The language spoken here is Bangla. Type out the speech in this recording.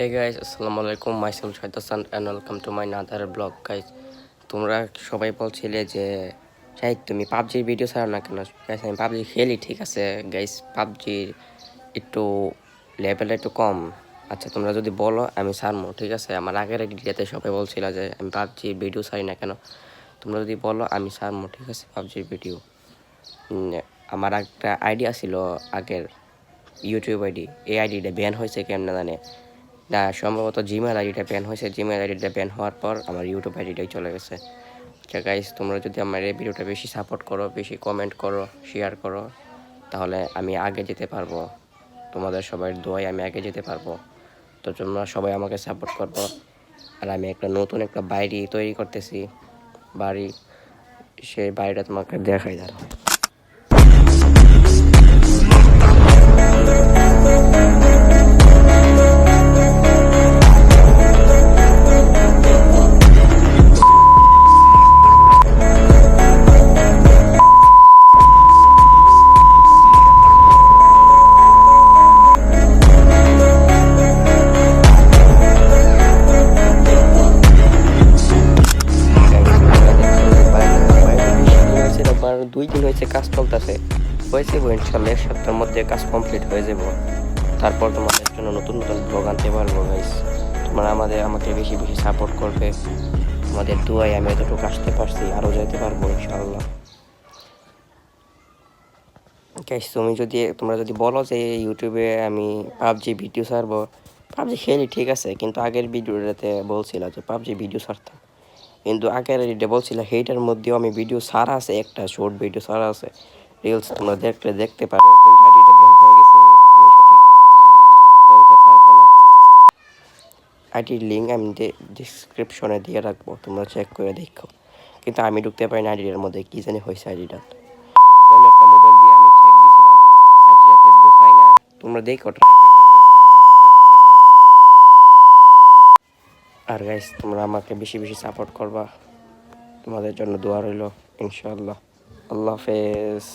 হে গাইস আসসালামু আলাইকুম myself শয়তাসান and welcome to my another blog guys তোমরা সবাই বলছিলে যে, শাহিদ, তুমি পাবজির ভিডিও ছাড়ো না কেন? গাইস আমি পাবজি খেলি, ঠিক আছে? গাইস পাবজির একটু লেভেল একটু কম। আচ্ছা তোমরা যদি বলো, আমি ছাড়বো ঠিক আছে? আমার আগের ভিডিওতে সবাই বলছিল যে, আমি পাবজির ভিডিও ছাড়ি না কেন? তোমরা যদি বলো, আমি ছাড়বো ঠিক আছে পাবজির ভিডিও আমার একটা আইডিয়া ছিল আগের ইউটিউব আইডি। এই আইডিটা ব্যান হয়েছে কেমনে জানে? না, সম্ভবত জিমেল আইডিটা ব্যান হয়েছে। জিমেল আইডিটা ব্যান হওয়ার পর আমার ইউটিউব আইডিটাই চলে গেছে। আচ্ছা গাইস তোমরা যদি আমার এই ভিডিওটা বেশি সাপোর্ট করো, বেশি কমেন্ট করো শেয়ার করো, তাহলে আমি আগে যেতে পারব। তোমাদের সবাই দোয়াই আমি আগে যেতে পারব। তো তোমরা সবাই আমাকে সাপোর্ট করব আর আমি একটা নতুন একটা বাড়ি তৈরি করতেছি। বাড়ি, সেই বাড়িটা তোমাকে দেখাই দাঁড়াও দুই দিন হয়েছে কাজ চলতেছে। হয়েছে ইনশাল্লাহ, এক সপ্তাহের মধ্যে কাজ কমপ্লিট হয়ে যাব। তারপর তোমাদের জন্য নতুন নতুন ব্লগ আনতে পারব গাইস তোমরা আমাদের, আমাকে বেশি বেশি সাপোর্ট করবে। আমাদের দুয়াই আমি এতটুকু আসতে পারছি আরও যেতে পারব ইনশাল্লাহ। গাইস তুমি যদি, তোমরা যদি বলো যে ইউটিউবে আমি পাবজি ভিডিও ছাড়বো, পাবজি খেলি, ঠিক আছে। কিন্তু আগের ভিডিওটাতে বলছিল যে পাবজি ভিডিও ছাড়তাম কিন্তু আগের এটা বলছিল সেইটার মধ্যেও আমি ভিডিও ছাড়া আছে, একটা শর্ট ভিডিও ছাড়া আছে। রিলস তোমরা দেখলে দেখতে পারো কিন্তু লিঙ্ক আমি ডিসক্রিপশনে দিয়ে রাখব, তোমরা চেক করে দেখো। কিন্তু আমি ঢুকতে পারি না আইডিটার মধ্যে, কি জানি হয়েছে আইডিটা তোমরা দেখো ট্রাই করে দেখতে পারবে আর গাইস তোমরা আমাকে বেশি বেশি সাপোর্ট করবা। তোমাদের জন্য দোয়া রইল ইনশাল্লাহ আল্লাহ হাফেজ।